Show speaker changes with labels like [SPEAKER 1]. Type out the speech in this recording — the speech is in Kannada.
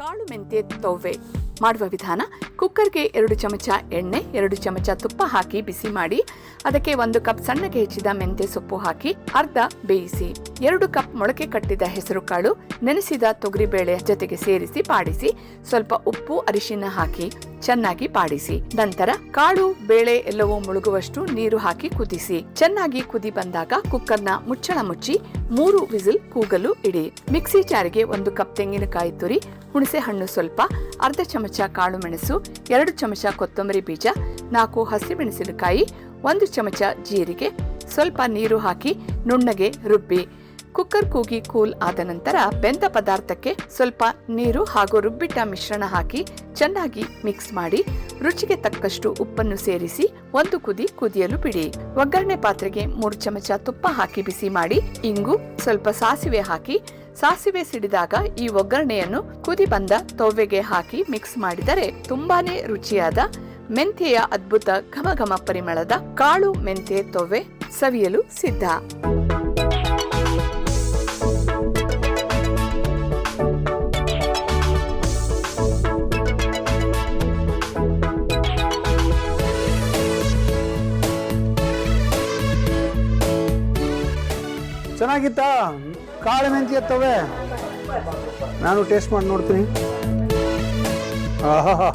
[SPEAKER 1] ಕಾಳು ಮೆಂತ್ಯ ತೊವ್ವೆ ಮಾಡುವ ವಿಧಾನ, ಕುಕ್ಕರ್ಗೆ ಎರಡು ಚಮಚ ಎಣ್ಣೆ, ಎರಡು ಚಮಚ ತುಪ್ಪ ಹಾಕಿ ಬಿಸಿ ಮಾಡಿ, ಅದಕ್ಕೆ ಒಂದು ಕಪ್ ಸಣ್ಣಗೆ ಹೆಚ್ಚಿದ ಮೆಂತ್ಯ ಸೊಪ್ಪು ಹಾಕಿ ಅರ್ಧ ಬೇಯಿಸಿ, ಎರಡು ಕಪ್ ಮೊಳಕೆ ಕಟ್ಟಿದ ಹೆಸರು ಕಾಳು ನೆನೆಸಿದ ತೊಗರಿಬೇಳೆ ಜೊತೆಗೆ ಸೇರಿಸಿ, ಪಾಡಿಸಿ, ಸ್ವಲ್ಪ ಉಪ್ಪು, ಅರಿಶಿನ ಹಾಕಿ ಚೆನ್ನಾಗಿ ಪಾಡಿಸಿ. ನಂತರ ಕಾಳು, ಬೇಳೆ ಎಲ್ಲವೂ ಮುಳುಗುವಷ್ಟು ನೀರು ಹಾಕಿ ಕುದಿಸಿ. ಚೆನ್ನಾಗಿ ಕುದಿ ಬಂದಾಗ ಕುಕ್ಕರ್ನ ಮುಚ್ಚಳ ಮುಚ್ಚಿ ಮೂರು ವಿಸಿಲ್ ಕೂಗಲು ಇಡಿ. ಮಿಕ್ಸಿ ಜಾರಿಗೆ ಒಂದು ಕಪ್ ತೆಂಗಿನಕಾಯಿ ತುರಿ, ಹುಣಸೆ ಹಣ್ಣು ಸ್ವಲ್ಪ, ಅರ್ಧ ಚಮಚ ಕಾಳು ಮೆಣಸು, ಎರಡು ಚಮಚ ಕೊತ್ತಂಬರಿ ಬೀಜ, ನಾಲ್ಕು ಹಸಿಮೆಣಸಿನಕಾಯಿ ಒಂದು ಚಮಚ ಜೀರಿಗೆ, ಸ್ವಲ್ಪ ನೀರು ಹಾಕಿ ನುಣ್ಣಗೆ ರುಬ್ಬಿ. ಕುಕ್ಕರ್ ಕೂಗಿ ಕೂಲ್ ಆದ ನಂತರ ಬೆಂದ ಪದಾರ್ಥಕ್ಕೆ ಸ್ವಲ್ಪ ನೀರು ಹಾಗೂ ರುಬ್ಬಿಟ್ಟ ಮಿಶ್ರಣ ಹಾಕಿ ಚೆನ್ನಾಗಿ ಮಿಕ್ಸ್ ಮಾಡಿ ರುಚಿಗೆ ತಕ್ಕಷ್ಟು ಉಪ್ಪನ್ನು ಸೇರಿಸಿ ಒಂದು ಕುದಿ ಕುದಿಯಲು ಬಿಡಿ. ಒಗ್ಗರಣೆ ಪಾತ್ರೆಗೆ ಮೂರು ಚಮಚ ತುಪ್ಪ ಹಾಕಿ ಬಿಸಿ ಮಾಡಿ ಇಂಗು ಸ್ವಲ್ಪ ಸಾಸಿವೆ ಹಾಕಿ. ಸಾಸಿವೆ ಸಿಡಿದಾಗ ಈ ಒಗ್ಗರಣೆಯನ್ನು ಕುದಿ ಬಂದ ತೊವ್ವೆಗೆ ಹಾಕಿ ಮಿಕ್ಸ್ ಮಾಡಿದರೆ ತುಂಬಾನೇ ರುಚಿಯಾದ ಮೆಂತೆಯ ಅದ್ಭುತ ಘಮ ಘಮ ಪರಿಮಳದ ಕಾಳು ಮೆಂತೆ ತೊವೆ ಸವಿಯಲು ಸಿದ್ಧ.
[SPEAKER 2] ಚೆನ್ನಾಗಿತ್ತಾ? ಕಾಳು ಮೆಂತಿ ಎತ್ತವೆ? ನಾನು ಟೇಸ್ಟ್ ಮಾಡಿ ನೋಡ್ತೀನಿ. ಆಹಾ